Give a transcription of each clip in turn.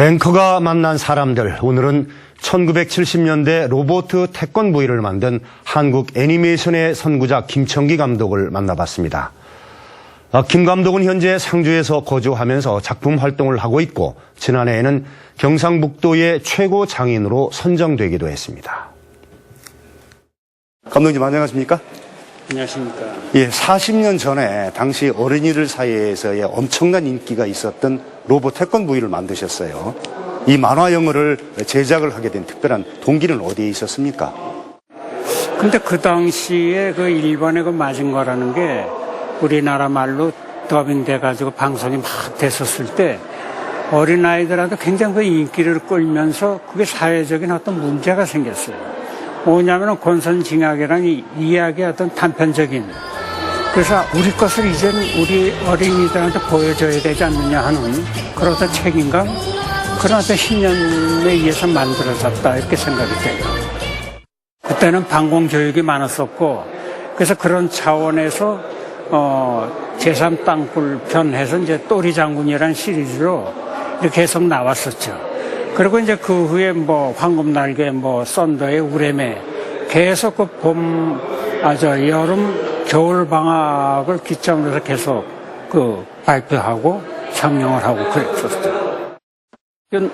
앵커가 만난 사람들. 오늘은 1970년대 로봇 태권 부위를 만든 한국 애니메이션의 선구자 김청기 감독을 만나봤습니다. 아, 김 감독은 현재 상주에서 거주하면서 작품 활동을 하고 있고 지난해에는 경상북도의 최고 장인으로 선정되기도 했습니다. 감독님 안녕하십니까? 안녕하십니까. 예, 40년 전에 당시 어린이들 사이에서의 엄청난 인기가 있었던 로봇 태권 부위를 만드셨어요. 이 만화 영화를 제작을 하게 된 특별한 동기는 어디에 있었습니까? 근데 그 당시에 그 일본에 그 맞은 거라는 게 우리나라 말로 더빙돼가지고 방송이 막 됐었을 때 어린아이들한테 굉장히 그 인기를 끌면서 그게 사회적인 어떤 문제가 생겼어요. 뭐냐면은 권선징악이라는 이 이야기의 어떤 단편적인 그래서 우리 것을 이제는 우리 어린이들한테 보여줘야 되지 않느냐 하는 그런 어떤 책임감 그런 어떤 신념에 의해서 만들어졌다 이렇게 생각이 돼요. 그때는 방공 교육이 많았었고 그래서 그런 차원에서 어 제3 땅굴 편해서 이제 또리 장군이라는 시리즈로 이렇게 계속 나왔었죠. 그리고 이제 그 후에 뭐 황금 날개 뭐 썬더의 우레메 계속 그 봄, 아, 저 여름, 겨울 방학을 기점으로 계속 그 발표하고 상영을 하고 그랬었어요.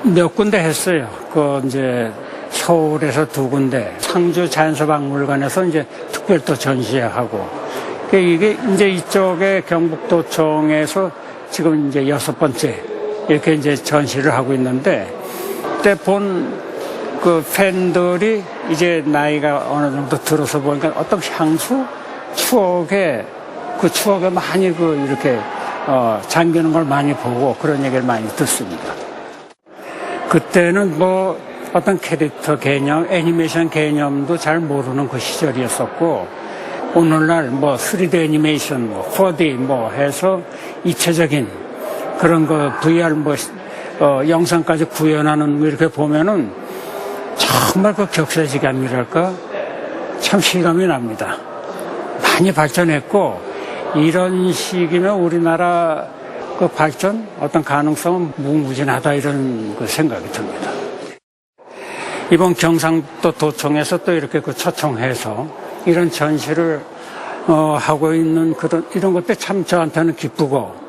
몇 군데 했어요. 그 이제 서울에서 두 군데, 상주 자연서박물관에서 이제 특별 또 전시하고. 그 이게 이제 이쪽에 경북도청에서 지금 이제 여섯 번째 이렇게 이제 전시를 하고 있는데 그때 본 그 팬들이 이제 나이가 어느 정도 들어서 보니까 어떤 향수 추억에 그 추억에 많이 그 이렇게 어 잠기는 걸 많이 보고 그런 얘기를 많이 듣습니다. 그때는 뭐 어떤 캐릭터 개념, 애니메이션 개념도 잘 모르는 그 시절이었었고 오늘날 뭐 3D 애니메이션, 뭐 4D 뭐 해서 입체적인 그런 거 VR 뭐 어, 영상까지 구현하는 거 이렇게 보면은 정말 그 격세지감이랄까 참 실감이 납니다. 많이 발전했고 이런 식이면 우리나라 그 발전 어떤 가능성은 무궁무진하다 이런 그 생각이 듭니다. 이번 경상도 도청에서 또 이렇게 그 초청해서 이런 전시를 어, 하고 있는 그런 이런 것들 참 저한테는 기쁘고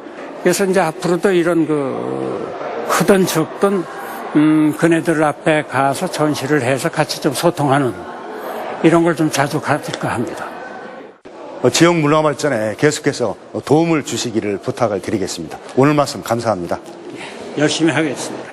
그래서 이제 앞으로도 이런 그 크든 적든 음, 그네들 앞에 가서 전시를 해서 같이 좀 소통하는 이런 걸 좀 자주 가질까 합니다. 어, 지역 문화 발전에 계속해서 도움을 주시기를 부탁을 드리겠습니다. 오늘 말씀 감사합니다. 열심히 하겠습니다.